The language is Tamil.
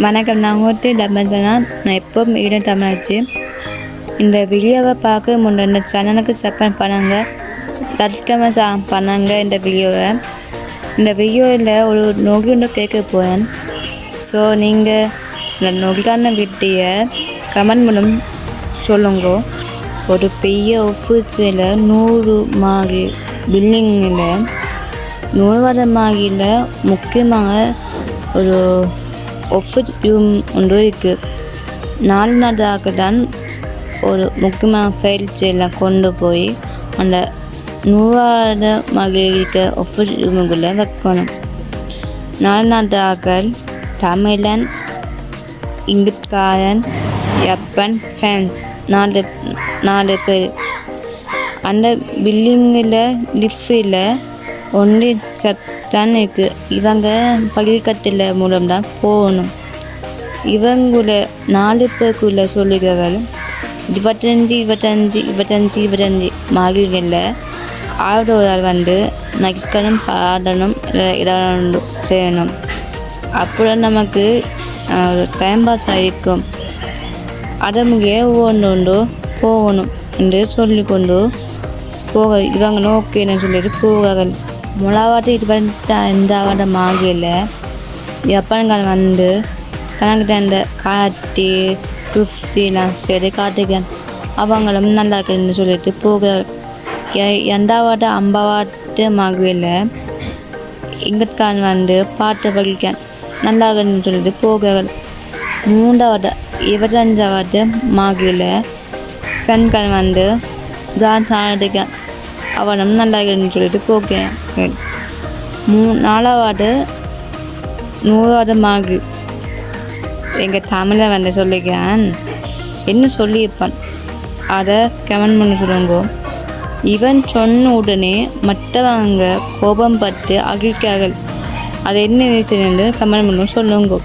வணக்கம். நான் உங்கள்கிட்ட டபந்தனா நான் எப்போவும் ஈட தமிழாச்சு இந்த வீடியோவை பார்க்க முன்ன இந்த சேனலுக்கு சப்போர்ட் பண்ணாங்க. தற்கமாக சா பண்ணாங்க இந்த வீடியோவை. இந்த வீடியோவில் ஒரு நோக்கி ஒன்று கேட்க போகிறேன். ஸோ நீங்கள் இந்த நொகிக்கான வீட்டையை கமெண்ட் மூலம் சொல்லுங்க. ஒரு பெரிய ஆஃபீஸில் நூறு மாறி பில்டிங்கில் நூறுவாத மாடியில் முக்கியமாக ஒரு ஆஃபீஸ் ஒன்று இருக்குது நாலு நாளாக தான் ஒரு முக்கியமான ஃபைல்ஸ் எல்லாம் கொண்டு போய் அந்த நூறாத மகளிர் இருக்க ரூமுக்குள்ளே வைக்கணும். நாலு நாட்டாக்கள் தமிழன் இங்கிலீஷ்காரன் ஜப்பான் ஃப்ரான்ஸ் நாலு நாலு பேர். அந்த பில்டிங்கில் லிஃப்டில் ஒன்லி தான் இருக்குது இவங்க பள்ளிக்கட்டில் மூலம்தான் போகணும். இவங்கள நாலு பேருக்குள்ள சொல்லுகிறார்கள் இருபத்தஞ்சி இருபத்தஞ்சி இருபத்தஞ்சி இருபத்தஞ்சி மாறிகளில் ஆடோரால் வந்து நக்கணும் பாடணும் செய்யணும். அப்புறம் நமக்கு டைம் பாஸ் ஆகிருக்கும் அதமுகே ஒவ்வொன்று போகணும் என்று சொல்லிக்கொண்டு போக இவங்க நோக்கின்னு சொல்லிட்டு போவார்கள். முளாவாட்டு இருபத்தி ஐந்தாவது மாகியில் ஜப்பான்காரன் வந்து கணக்கிட்ட இந்த காட்டி குப்சிலாம் சரி காட்டுக்கன். அவங்களும் நல்லா இருக்குன்னு சொல்லிட்டு போக எண்டாவாட்டு அம்பாவாட்டு மாகுவில் இங்கட்கான் வந்து பாட்டு படிக்கான் நல்லா இருக்குன்னு சொல்லிட்டு போக மூன்றாவது இருபத்தஞ்சாவது மாகுவில் பெண்கள் வந்து தான் ஆடிக்கான் அவனும் நல்லா சொல்லிட்டு போக்கேன் மூ நாலாவது நூறாவது மாகு எங்கள் தமிழை வந்து சொல்லிக்கிறேன். என்ன சொல்லியிருப்பான்? அதை கமெண்ட் பண்ணி சொல்லுங்க. இவன் சொன்ன உடனே மற்றவங்க கோபம் பட்டு அகிழ்க்கார்கள் அதை என்ன நினைச்சு கமெண்ட் பண்ணி சொல்லுங்க.